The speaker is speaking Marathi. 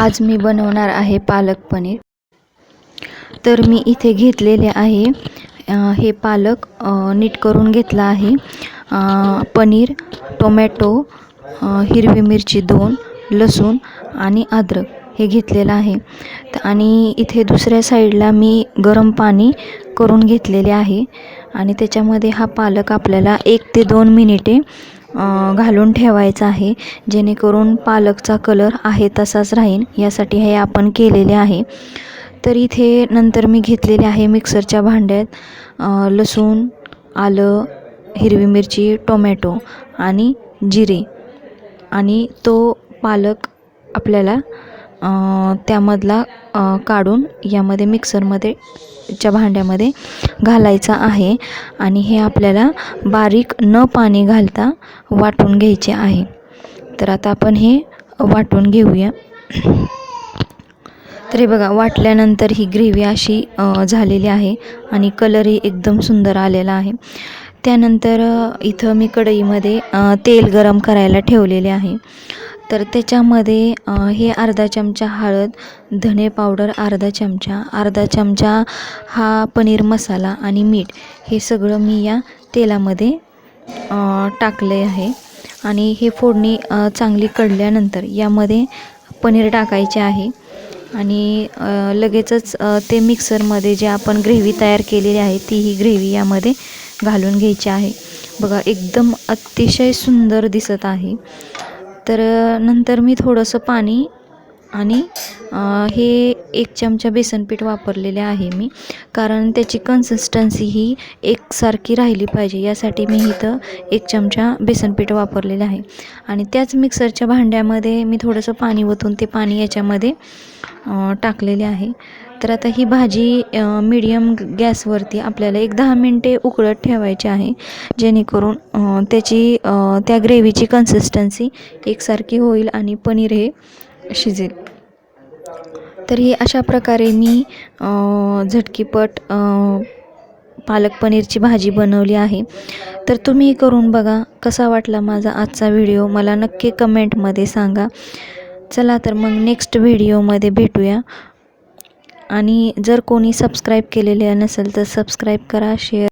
आज मी बनवणार आहे पालक पनीर. तर मी इथे घेतलेले आहे हे पालक नीट करून घेतला आहे. पनीर टोमॅटो हिरवी मिरची दोन लसूण आणि अद्रक हे घेतलेलं आहे. त- आणि इथे दुसऱ्या साईडला मी गरम पाणी करून घेतलेले आहे. आणि त्याच्यामध्ये हा पालक आपल्याला एक ते दोन मिनिटे घालून ठेवायचा आहे. जेणेकरून पालकचा कलर आहे तसाच राहील यासाठी हे आपण केलेले आहे. तर इथे नंतर मी घेतलेले आहे मिक्सरच्या भांड्यात लसूण आलं हिरवी मिरची टोमॅटो आणि जिरे. आणि तो पालक आपल्याला त्यामधला काढून यामध्ये मिक्सरमध्ये च्या भांड्यामध्ये घालायचा आहे. आणि हे आपल्याला बारीक न पाणी घालता वाटून घ्यायचे आहे. तर आता आपण हे वाटून घेऊया. तर हे बघा वाटल्यानंतर ही ग्रेव्ही अशी झालेली आहे आणि कलरही एकदम सुंदर आलेला आहे. त्यानंतर इथं मी कढईमध्ये तेल गरम करायला ठेवलेले आहे. तर त्याच्यामध्ये हे अर्धा चमचा हळद धने पावडर अर्धा चमचा अर्धा चमचा हा पनीर मसाला आणि मीठ हे सगळं मी या तेलामध्ये टाकले आहे. आणि हे फोडणी चांगली कढल्यानंतर यामध्ये पनीर टाकायचे आहे. आणि लगेचच ते मिक्सरमध्ये जे आपण ग्रेव्ही तयार केलेली आहे ती ही ग्रेव्ही यामध्ये घालून घ्यायची आहे. बघा एकदम अतिशय सुंदर दिसत आहे. तर नंतर मी थोडंसं पाणी आणि हे एक चमचा बेसनपीठ वापरलेले आहे मी. कारण त्याची कन्सिस्टन्सी ही एकसारखी राहिली पाहिजे. यासाठी मी इथं एक चमचा बेसनपीठ वापरलेले आहे. आणि त्याच मिक्सरच्या भांड्यामध्ये मी थोडंसं पाणी ओतून ते पाणी याच्यामध्ये टाकलेले आहे. तर आता ही भाजी मीडियम गॅसवरती आपल्याला एक दहा मिनटे उकळत ठेवायची आहे. जेणेकरून त्याची त्या ग्रेव्हीची कन्सिस्टन्सी एकसारखी होईल आणि पनीर हे शिजेल. तर ही अशा प्रकारे मी झटकीपट पालक पनीरची भाजी बनवली आहे. तर तुम्ही करून बघा कसा वाटला माझा आजचा व्हिडिओ. मला नक्की कमेंटमध्ये सांगा. चला तर मग नेक्स्ट व्हिडिओमध्ये भेटूया. आणि जर कोणी सबस्क्राईब केलेले नसेल तर सबस्क्राईब करा शेअर